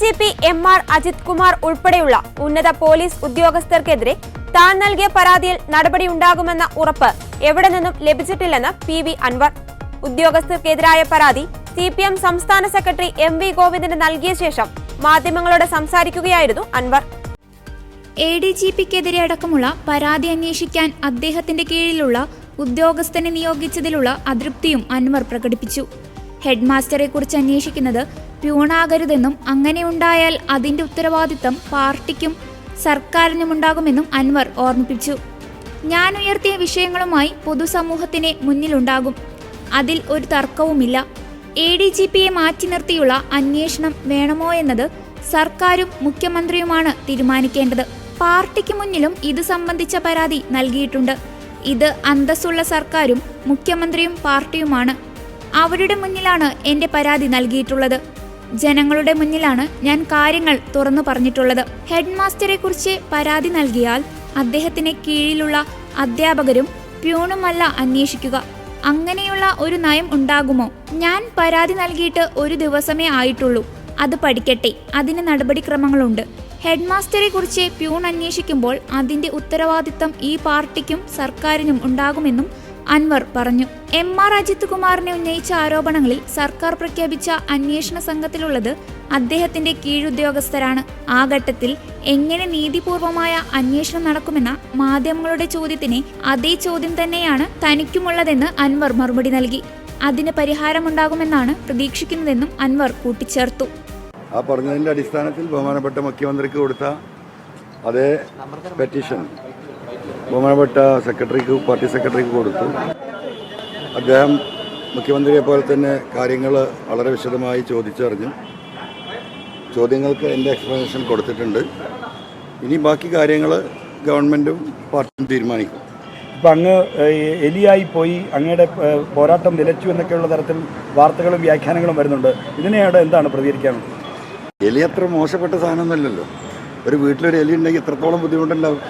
G P M R Ajith Kumar ഉൾപ്പെടെയുള്ള ഉന്നത police ഉദ്യോഗസ്ഥർക്കെതിരെ താൻ നൽകിയ പരാതിയിൽ നടപടിയുണ്ടാകുമെന്ന ഉറപ്പ് എവിടെ നിന്നും ലഭിച്ചിട്ടില്ലെന്ന് പി വി അൻവർ. ഉദ്യോഗസ്ഥർക്കെതിരായ പരാതി സി പി എം സംസ്ഥാന സെക്രട്ടറി എം വി ഗോവിന്ദന് നൽകിയ ശേഷം മാധ്യമങ്ങളോട് സംസാരിക്കുകയായിരുന്നു അൻവർ. എ ഡി ജി പിക്കെതിരെ അടക്കമുള്ള പരാതി അന്വേഷിക്കാൻ അദ്ദേഹത്തിന്റെ കീഴിലുള്ള ഉദ്യോഗസ്ഥനെ നിയോഗിച്ചതിലുള്ള അതൃപ്തിയും അൻവർ പ്രകടിപ്പിച്ചു. ഹെഡ് മാസ്റ്ററെ കുറിച്ച് അന്വേഷിക്കുന്നത് പ്യൂണാകരുതെന്നും അങ്ങനെയുണ്ടായാൽ അതിന്റെ ഉത്തരവാദിത്തം പാർട്ടിക്കും സർക്കാരിനുമുണ്ടാകുമെന്നും അൻവർ ഓർമ്മിപ്പിച്ചു. ഞാൻ ഉയർത്തിയ വിഷയങ്ങളുമായി പൊതുസമൂഹത്തിന് മുന്നിലുണ്ടാകും. അതിൽ ഒരു തർക്കവുമില്ല. എ ഡി ജി പിയെ മാറ്റി നിർത്തിയുള്ള അന്വേഷണം വേണമോ എന്നത് സർക്കാരും മുഖ്യമന്ത്രിയുമാണ് തീരുമാനിക്കേണ്ടത്. പാർട്ടിക്ക് മുന്നിലും ഇത് സംബന്ധിച്ച പരാതി നൽകിയിട്ടുണ്ട്. ഇത് അന്തസ്സുള്ള സർക്കാരും മുഖ്യമന്ത്രിയും പാർട്ടിയുമാണ്. അവരുടെ മുന്നിലാണ് എന്റെ പരാതി നൽകിയിട്ടുള്ളത്. ജനങ്ങളുടെ മുന്നിലാണ് ഞാൻ കാര്യങ്ങൾ തുറന്നു പറഞ്ഞിട്ടുള്ളത്. ഹെഡ് മാസ്റ്ററെ കുറിച്ച് പരാതി നൽകിയാൽ അദ്ദേഹത്തിന് കീഴിലുള്ള അധ്യാപകരും പ്യൂണുമല്ല അന്വേഷിക്കുക. അങ്ങനെയുള്ള ഒരു നയം ഉണ്ടാകുമോ? ഞാൻ പരാതി നൽകിയിട്ട് ഒരു ദിവസമേ ആയിട്ടുള്ളൂ. അത് പഠിക്കട്ടെ. അതിന് നടപടിക്രമങ്ങളുണ്ട്. ഹെഡ് മാസ്റ്ററെ കുറിച്ച് പ്യൂൺ അന്വേഷിക്കുമ്പോൾ അതിന്റെ ഉത്തരവാദിത്തം ഈ പാർട്ടിക്കും സർക്കാരിനും ഉണ്ടാകുമെന്നും അൻവർ പറഞ്ഞു. എം ആർ അജിത് കുമാറിനെ ഉന്നയിച്ച ആരോപണങ്ങളിൽ സർക്കാർ പ്രഖ്യാപിച്ച അന്വേഷണ സംഘത്തിലുള്ളത് അദ്ദേഹത്തിന്റെ കീഴുദ്യോഗസ്ഥരാണ്. ആ ഘട്ടത്തിൽ എങ്ങനെ നീതിപൂർവമായ അന്വേഷണം നടക്കുമെന്ന മാധ്യമങ്ങളുടെ ചോദ്യത്തിന് അതേ ചോദ്യം തന്നെയാണ് തനിക്കുമുള്ളതെന്ന് അൻവർ മറുപടി നൽകി. അതിന് പരിഹാരമുണ്ടാകുമെന്നാണ് പ്രതീക്ഷിക്കുന്നതെന്നും അൻവർ കൂട്ടിച്ചേർത്തു. ആ പറഞ്ഞതിന്റെ അടിസ്ഥാനത്തിൽ ബഹുമാനപ്പെട്ട മുഖ്യമന്ത്രിക്ക് കൊടുത്ത അതേ പെറ്റീഷൻ. ബഹുമാനപ്പെട്ട സെക്രട്ടറിക്ക് പാർട്ടി സെക്രട്ടറിക്ക് കൊടുത്തു. അദ്ദേഹം മുഖ്യമന്ത്രിയെ പോലെ തന്നെ കാര്യങ്ങൾ വളരെ വിശദമായി ചോദിച്ചറിഞ്ഞു. ചോദ്യങ്ങൾക്ക് എന്റെ എക്സ്പ്ലനേഷൻ കൊടുത്തിട്ടുണ്ട്. ഇനി ബാക്കി കാര്യങ്ങൾ ഗവൺമെന്റും പാർട്ടിയും തീരുമാനിക്കും. ഇപ്പം അങ്ങ് എലിയായി പോയി അങ്ങയുടെ പോരാട്ടം നിലച്ചു എന്നൊക്കെയുള്ള തരത്തിൽ വാർത്തകളും വ്യാഖ്യാനങ്ങളും വരുന്നുണ്ട്. ഇതിനെയാണ് എന്താണ് പ്രതികരിക്കാനുള്ളത് എലി അത്ര മോശപ്പെട്ട സാധനമൊന്നുമല്ലല്ലോ. ഒരു വീട്ടിലൊരു എലി ഉണ്ടെങ്കിൽ എത്രത്തോളം ബുദ്ധിമുട്ടുണ്ടാവും?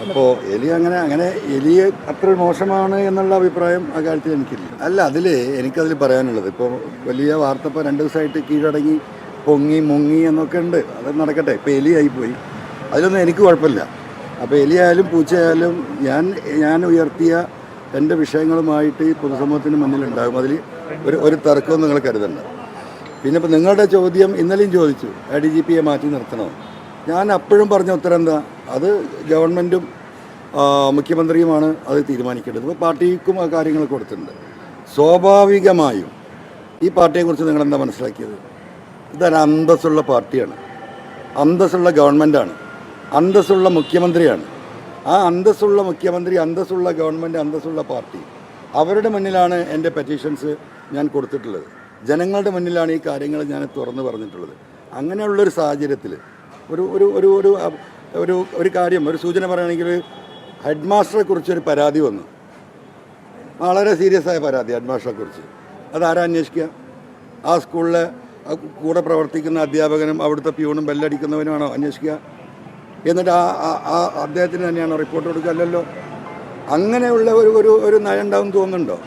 അപ്പോൾ എലി അങ്ങനെ അങ്ങനെ എലി അത്ര മോശമാണ് എന്നുള്ള അഭിപ്രായം ആ കാര്യത്തിൽ എനിക്കില്ല. അല്ല അതിൽ എനിക്കതിൽ പറയാനുള്ളത്. ഇപ്പോൾ വലിയ വാർത്ത ഇപ്പോൾ രണ്ട് ദിവസമായിട്ട് കീഴടങ്ങി പൊങ്ങി മുങ്ങി എന്നൊക്കെ ഉണ്ട്. അത് നടക്കട്ടെ. ഇപ്പോൾ എലിയായി പോയി അതിലൊന്നും എനിക്ക് കുഴപ്പമില്ല. അപ്പോൾ എലിയായാലും പൂച്ചയായാലും ഞാൻ ഞാൻ ഉയർത്തിയ എന്റെ വിഷയങ്ങളുമായിട്ട് ഈ പൊതുസമൂഹത്തിന് മുന്നിലുണ്ടാകും. അതിൽ ഒരു ഒരു തർക്കവും നിങ്ങൾ കരുതണ്ട. പിന്നെ ഇപ്പോൾ നിങ്ങളുടെ ചോദ്യം ഇന്നലെയും ചോദിച്ചു. ഐ ഡി ജി പിയെ മാറ്റി നിർത്തണോ? ഞാൻ അപ്പോഴും പറഞ്ഞ ഉത്തരം എന്താ? അത് ഗവൺമെന്റും മുഖ്യമന്ത്രിയുമാണ് അത് തീരുമാനിക്കേണ്ടത്. ഇപ്പോൾ പാർട്ടിക്കും ആ കാര്യങ്ങൾ കൊടുത്തിട്ടുണ്ട്. സ്വാഭാവികമായും ഈ പാർട്ടിയെക്കുറിച്ച് നിങ്ങൾ എന്താ മനസ്സിലാക്കിയത്? ഇതൊരു അന്തസ്സുള്ള പാർട്ടിയാണ്. അന്തസ്സുള്ള ഗവൺമെന്റാണ് അന്തസ്സുള്ള മുഖ്യമന്ത്രിയാണ്. ആ അന്തസ്സുള്ള മുഖ്യമന്ത്രി അന്തസ്സുള്ള ഗവൺമെന്റ് അന്തസ്സുള്ള പാർട്ടി അവരുടെ മുന്നിലാണ് എന്റെ പെറ്റീഷൻസ് ഞാൻ കൊടുത്തിട്ടുള്ളത്. ജനങ്ങളുടെ മുന്നിലാണ് ഈ കാര്യങ്ങൾ ഞാൻ തുറന്നു പറഞ്ഞിട്ടുള്ളത്. അങ്ങനെയുള്ളൊരു സാഹചര്യത്തിൽ ഒരു ഒരു ഒരു ഒരു ഒരു ഒരു കാര്യം ഒരു സൂചന പറയുകയാണെങ്കിൽ ഹെഡ് മാസ്റ്ററെ കുറിച്ചൊരു പരാതി വന്നു. വളരെ സീരിയസ് ആയ പരാതി ഹെഡ് മാസ്റ്ററെ കുറിച്ച് അതാരാ അന്വേഷിക്കുക? ആ സ്കൂളിലെ കൂടെ പ്രവർത്തിക്കുന്ന അധ്യാപകനും അവിടുത്തെ പ്യൂണും ബെല്ലടിക്കുന്നവനുമാണോ അന്വേഷിക്കുക? എന്നിട്ട് ആ- ആ അദ്ദേഹത്തിന് തന്നെയാണോ റിപ്പോർട്ട് കൊടുക്കുക? അല്ലല്ലോ. അങ്ങനെയുള്ള ഒരു ഒരു ഒരു നയം ഉണ്ടാവും തോന്നുന്നുണ്ടോ?